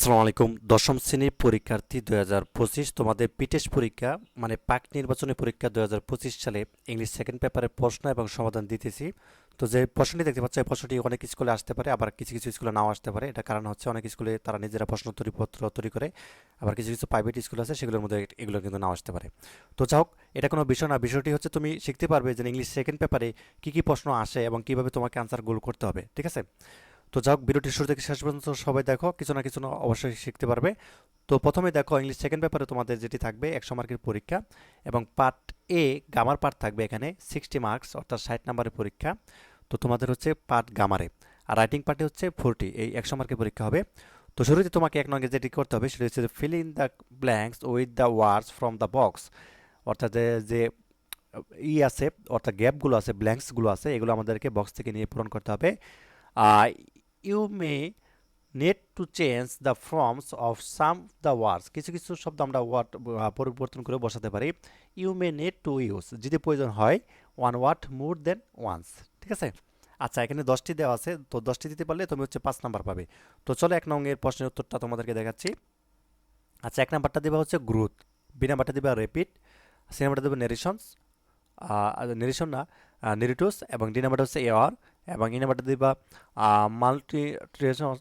আসসালামু আলাইকুম। দশম শ্রেণির পরীক্ষার্থী দুই হাজার পঁচিশ, তোমাদের পিটেস পরীক্ষা মানে পাক নির্বাচনী পরীক্ষা দুই হাজার পঁচিশ সালে ইংলিশ সেকেন্ড পেপারের প্রশ্ন এবং সমাধান দিতেছি। তো যে প্রশ্নটি দেখতে পাচ্ছ, এই প্রশ্নটি অনেক স্কুলে আসতে পারে, আবার কিছু কিছু স্কুলে নাও আসতে পারে। এটা কারণ হচ্ছে অনেক স্কুলে তারা নিজেরা প্রশ্ন তৈরিপত্র তৈরি করে, আবার কিছু কিছু প্রাইভেট স্কুল আছে, সেগুলোর মধ্যে এগুলো কিন্তু নাও আসতে পারে। তো যাই এটা কোনো বিষয় না, বিষয়টি হচ্ছে তুমি শিখতে পারবে যে ইংলিশ সেকেন্ড পেপারে কী কী প্রশ্ন আসে এবং কীভাবে তোমাকে আনসার গোল করতে হবে, ঠিক আছে? তো যাই হোক ভিডিওটি শুরু থেকে শেষ পর্যন্ত সবাই দেখো, কিছু না কিছু না অবশ্যই শিখতে পারবে। তো প্রথমে দেখো ইংলিশ সেকেন্ড পেপারে তোমাদের যেটি থাকবে, একশো মার্কের পরীক্ষা এবং পার্ট এ গামার পার্ট থাকবে এখানে সিক্সটি মার্কস অর্থাৎ ষাট নাম্বারের পরীক্ষা। তো তোমাদের হচ্ছে পার্ট গামারে আর রাইটিং পার্টে হচ্ছে ফোরটি এই একশো মার্কের পরীক্ষা হবে। তো শুরুতে তোমাকে এক নঙ্গে যেটি করতে হবে, সেটি হচ্ছে fill in the blanks with the words from the box অর্থাৎ যে ই আছে, অর্থাৎ গ্যাপগুলো আছে ব্ল্যাঙ্কসগুলো আছে, এগুলো আমাদেরকে বক্স থেকে নিয়ে পূরণ করতে হবে। You may need to change the forms of some the words কিছু কিছু শব্দ আমরা ওয়ার্ড পরিবর্তন করে বসাতে পারি। You may need to use যদি প্রয়োজন হয় one word more than once ঠিক আছে? আচ্ছা এখানে দশটি দেওয়া আছে। তো দশটি দিতে পারলে তুমি হচ্ছে পাঁচ নাম্বার পাবে। তো চলো এক নঙ্গের প্রশ্নের উত্তরটা তোমাদেরকে দেখাচ্ছি। আচ্ছা এক নাম্বারটা দেবা হচ্ছে গ্রোথ বি নাম্বারটা দেবা রেপিড সি নাম্বারটা দেবে নেরেশনস নেরেশন না নেরিটুস এবং ডি নাম্বারটা হচ্ছে এয়ার এবং ই নাম্বারটা দিবা মাল্টি রেশন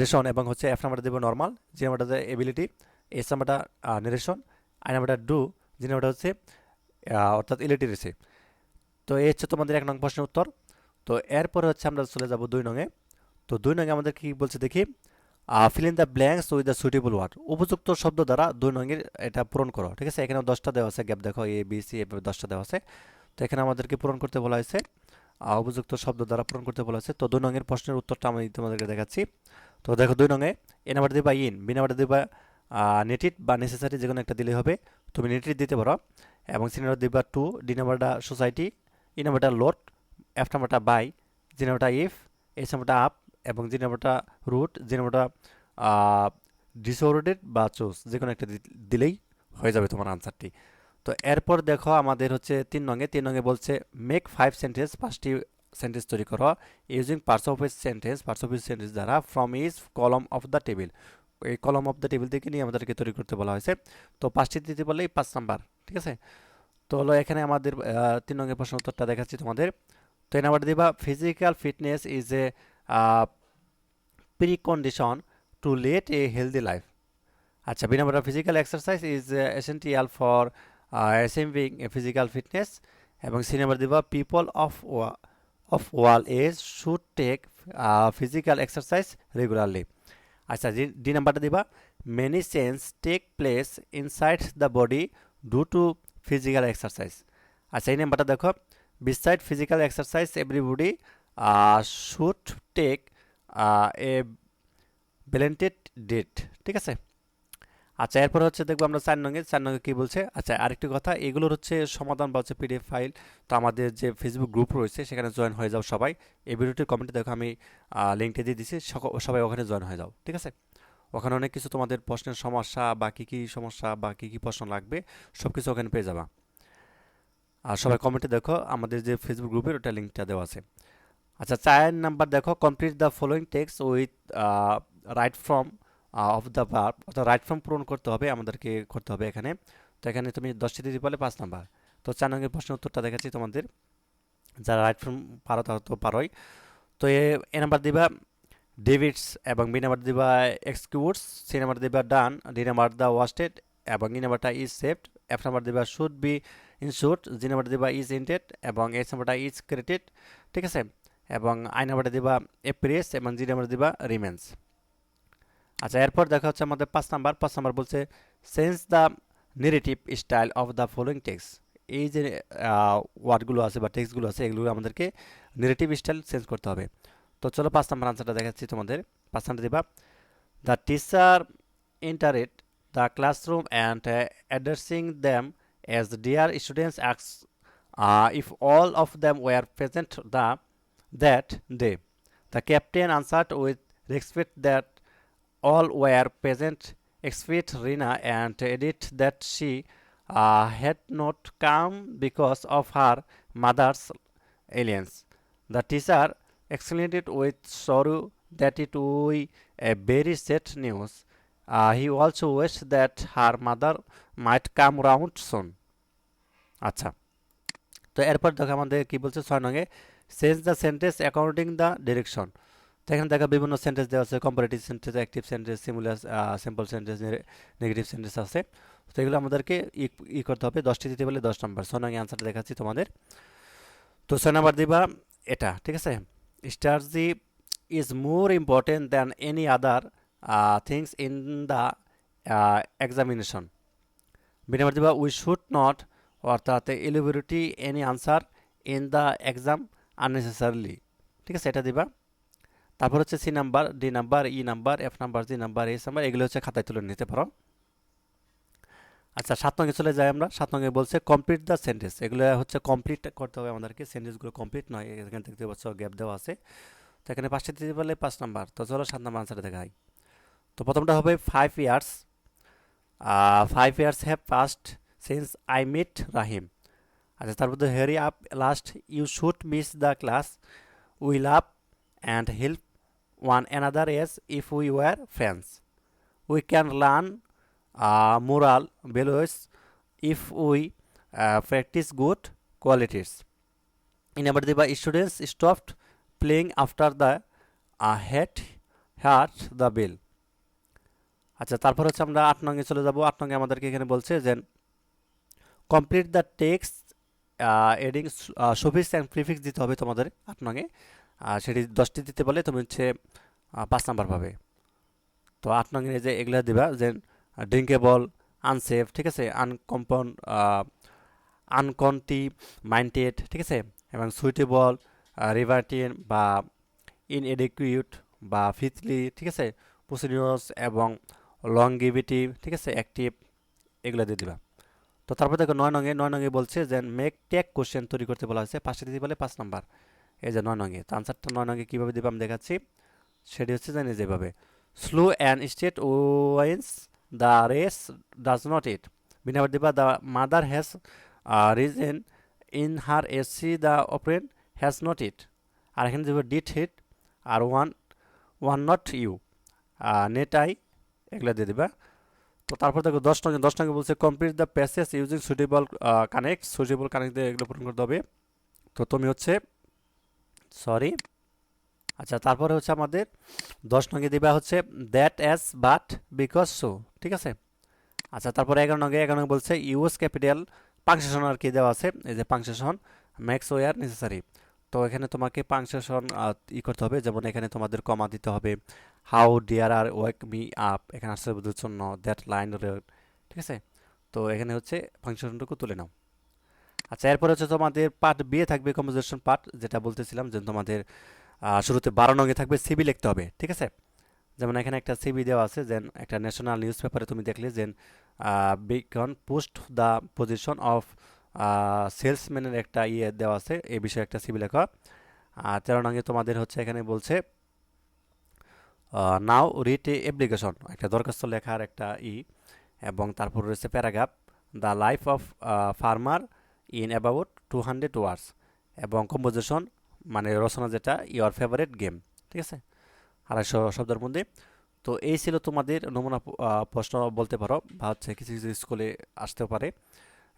রেশন এবং হচ্ছে এফ নাম্বারটা দেবো নর্মাল জি নাম্বারটা দেবে এবিলিটি এস নাম্বারটা নিরেশন আই নাম্বারটা ডু জি নাম্বারটা হচ্ছে অর্থাৎ ইলিটারেসি তো এই হচ্ছে তোমাদের এক নং প্রশ্নের উত্তর। তো এরপরে হচ্ছে আমরা চলে যাব দুই নঙে তো দুই নঙে আমাদের কি বলছে দেখি fill in the blanks with the suitable word উপযুক্ত শব্দ দ্বারা দুই নঙের এটা পূরণ করো, ঠিক আছে? এখানে দশটা দেওয়া আছে গ্যাপ দেখো এ বি সি এভাবে দশটা দেওয়া আছে। তো এখানে আমাদেরকে পূরণ করতে বলা হয়েছে উপযুক্ত শব্দ দ্বারা পূরণ করতে বলা হয়েছে। তো দুই নঙের প্রশ্নের উত্তরটা আমি তোমাদেরকে দেখাচ্ছি। তো দেখো দুই নঙে এ নাম্বার দিবা ইন, বি নাম্বার দিবা নেটিড বা নেসেসারি যে কোনো একটা দিলে হবে। তুমি নেটিড দিতে পারো। এবং সি নাম্বার দিবা টু, ডি নাম্বারটা সোসাইটি, ই নাম্বারটা লোড, এফ নাম্বারটা বাই, জি নাম্বারটা ইফ এস নাম্বারটা আপ, এবং জি নাম্বারটা রুট, জি নাম্বারটা ডিসঅর্ডেড বা চুজ যে কোনো একটা দিলেই হয়ে যাবে তোমার আনসারটি। তো এরপর দেখো আমাদের হচ্ছে তিন নঙে তিন নঙে বলছে মেক ফাইভ সেন্টেন্স পাঁচটি সেন্টেন্স তৈরি করো using parts of as sentence parts of as sentence দ্বারা from is column of the table এই কলম অফ দ্য টেবিল থেকে নিয়ে আমাদেরকে তৈরি করতে বলা হয়েছে। তো পাঁচটি দিতে পারলেই পাঁচ নাম্বার, ঠিক আছে? তো হলো এখানে আমাদের তিন নম্বর প্রশ্ন উত্তরটা দেখাচ্ছি তোমাদের। তো এই নাম্বারটা দিবা physical fitness is a precondition to lead a healthy life আচ্ছা বি নাম্বারটা physical exercise is essential for assembling a physical fitness এবং সি নাম্বার দিবা people of of all age should take physical exercise regularly আচ্ছা D নাম্বারটা দিবা। Many change take place inside the body due to physical exercise আচ্ছা এই নাম্বারটা দেখো। Beside physical exercise everybody should take a balanced diet ঠিক আছে? আচ্ছা এরপর হচ্ছে দেখব আমরা চার নঙ্গে চার নঙ্গে কী বলছে? আচ্ছা আরেকটি কথা, এগুলোর হচ্ছে সমাধান বা হচ্ছে পিডিএফ ফাইল, তো আমাদের যে ফেসবুক গ্রুপ রয়েছে, সেখানে জয়েন হয়ে যাও সবাই। এই ভিডিওটির কমেন্টে দেখো আমি লিঙ্কটা দিয়ে দিচ্ছি সবাই ওখানে জয়েন হয়ে যাও, ঠিক আছে? ওখানে অনেক কিছু তোমাদের প্রশ্নের সমস্যা বা কী কী সমস্যা বা কী কী প্রশ্ন লাগবে সব কিছু ওখানে পেয়ে যাবা। আর সবাই কমেন্টে দেখো, আমাদের যে ফেসবুক গ্রুপের ওটা লিঙ্কটা দেওয়া আছে। আচ্ছা চার নাম্বার দেখো complete the following text with right from of the verb অর্থাৎ রাইট ফর্ম পূরণ করতে হবে, আমাদেরকে করতে হবে এখানে। তো এখানে তুমি দশটি দিতে পারলে পাঁচ নাম্বার। তো চার নম্বরের প্রশ্নের উত্তরটা দেখাচ্ছি তোমাদের। যারা রাইট ফর্ম পারো তারা তো পারোই। তো এ নাম্বার দিবা ডেভিডস এবং বি নাম্বার দিবা এক্সকিউটস সি নাম্বার দিবা done D number the wasted এবং ই নাম্বারটা ইজ সেভড এফ নাম্বার দিবা should be ensured G number দিবা ইজ ইন্টেড এবং এস নাম্বারটা ইজ ক্রেডিট ঠিক আছে? এবং আই নাম্বারটা দিবা এপ্রিস এবং জি নাম্বার দিবা রিমেন্স আচ্ছা এরপর দেখা হচ্ছে আমাদের পাঁচ নাম্বার। পাঁচ নাম্বার বলছে sense the negative style of the following text এই যে ওয়ার্ডগুলো আছে বা টেক্সটগুলো আছে, এগুলো আমাদেরকে নেগেটিভ স্টাইল চেঞ্জ করতে হবে। তো চলো পাঁচ নাম্বার আনসারটা দেখাচ্ছি তোমাদের। পাঁচ নাম্বার দিবা। The teacher entered the classroom and addressing them as dear students অ্যাক্স if all of them were present the that day the captain answered with respect that all were present except Rina and Edith that she uh, had not come because of her mother's aliens. The teacher explained with sorrow that it was a very sad news he also wished that her mother might come round soon আচ্ছা তো এরপর দেখো আমাদের কি বলছে ছয় নঙ্গে change the sentence according the direction এখানে দেখা বিভিন্ন সেন্টেন্স দেওয়া আছে কম্পারেটিভ সেন্টেন্স অ্যাক্টিভ সেন্টেন্স সিমুলাস সিম্পল সেন্টেন্স নেগেটিভ সেন্টেন্স আছে। তো এগুলো আমাদেরকে ই করতে হবে, দশটি দিতে বলে দশ নম্বর ছয় নঙ্গে অ্যান্সারটা দেখাচ্ছি তোমাদের। তো ছয় নম্বর দিবা এটা, ঠিক আছে? Strategy is more important than any other things in the examination B number দিবা উই শুড নট অর্থাৎ elaborate any answer in the exam unnecessarily ঠিক আছে? এটা দিবা। তারপর হচ্ছে C number, D number, E number, F number, G number S number, এগুলো হচ্ছে খাতায় তুলে নিতে পারো। আচ্ছা সাত নঙ্গে চলে যাই আমরা। সাত নঙ্গে বলছে কমপ্লিট দ্য সেন্টেন্স এগুলো হচ্ছে কমপ্লিট করতে হবে আমাদেরকে। সেন্টেন্সগুলো কমপ্লিট নয়, এখানে দেখতে পাচ্ছ গ্যাপ দেওয়া আছে। তো এখানে পাঁচটা দিতে পারলে পাঁচ নাম্বার। তো চলো সাত নাম্বার আনসারটা দেখাই। তো প্রথমটা হবে five years five years have passed since I met Rahim আচ্ছা তারপর তো hurry up lest you should miss the class we love and help one another as if we were friends we can learn moral values if we practise good qualities in আবার দিবা students stopped playing after the had heard the bell আচ্ছা তারপর হচ্ছে আমরা আট নঙ্গে চলে যাব। আট নঙ্গে আমাদেরকে এখানে বলছে যে complete the text adding suffix and prefix দিতে হবে তোমাদের আট নঙ্গে আর সেটি দশটি দিতে পারলে তুমি হচ্ছে পাঁচ নাম্বার পাবে। তো আট নঙ্গে যে এগুলো দিবা যে ড্রিঙ্কেবল আনসেফ ঠিক আছে? আনকম্পন আনকন্টি মাইন্ডেড ঠিক আছে? এবং সুইটেবল রিভার্টিন বা ইনএডিকুইট বা ফিথলি ঠিক আছে? প্রসিডিওস এবং লংগিভিটি ঠিক আছে? অ্যাক্টিভ এগুলো দিয়ে দিবা। তো তারপর দেখো নয় নঙ্গে নয় নঙ্গে বলছে যে মেক টেক কোশ্চেন তৈরি করতে বলা হয়েছে, পাঁচটা দিতে বলে পাঁচ নাম্বার। এই যে নয় নঙ্গে তো আনসারটা নয় নঙ্গে কীভাবে দেবে আমি দেখাচ্ছি। সেটি হচ্ছে জানি যেভাবে slow and steady wins the race does not it B number দিবা the mother has risen in her S C the apparent has not it আর এখানে দেবে did hit R one one not you net I এগুলো দিয়ে দিবা। তো তারপর দেখো, দশ টাকা দশ টাকা বলছে complete the passage using suitable connect suitable connect দিয়ে এগুলো পূরণ করতে হবে। তো তুমি হচ্ছে সরি। আচ্ছা তারপরে হচ্ছে আমাদের দশ নঙ্গে দিবা হচ্ছে that as but because so ঠিক আছে? আচ্ছা তারপরে এগারো নঙ্গে এগারো নঙ্গে বলছে ইউএস ক্যাপিটাল পাংশন আর কি দেওয়া আছে, এই যে পাংশন ম্যাক্স ওয়ার নেসেসারি তো এখানে তোমাকে পাংশন ই করতে হবে, যেমন এখানে তোমাদের কমা দিতে হবে how dear are wake me up এখানে আসছে বোধের জন্য দ্যাট লাইন ঠিক আছে? তো এখানে হচ্ছে ফাংশনটুকু তুলে নাও। আচ্ছা এরপর হচ্ছে তোমাদের পার্ট বিয়ে থাকবে কম্পোজিশন পার্ট যেটা বলতেছিলাম যে তোমাদের শুরুতে বারো নঙ্গে থাকবে সিবি লিখতে হবে, ঠিক আছে? যেমন এখানে একটা সিবি দেওয়া আছে যেন একটা ন্যাশনাল নিউজ পেপারে তুমি দেখলে যে beacon post the position of সেলসম্যানের একটা ইয়ে দেওয়া আছে, এ বিষয়ে একটা সিবি লেখা। আর তেরো নঙ্গে তোমাদের হচ্ছে এখানে বলছে নাও রিট এ অ্যাপ্লিকেশন একটা দরখাস্ত লেখার একটা ই, এবং তারপর রয়েছে paragraph the life of farmer in about two hundred words এবং কম্পোজিশন মানে রচনা যেটা ইয়ার ফেভারেট গেম ঠিক আছে? আড়াইশো শব্দের মধ্যে। তো এই ছিল তোমাদের নমুনা প্রশ্ন বলতে পারো, বা হচ্ছে কিছু কিছু স্কুলে আসতেও পারে,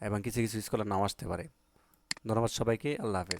এবং কিছু কিছু স্কুলে নাও আসতে পারে। ধন্যবাদ সবাইকে, আল্লাহ হাফেজ।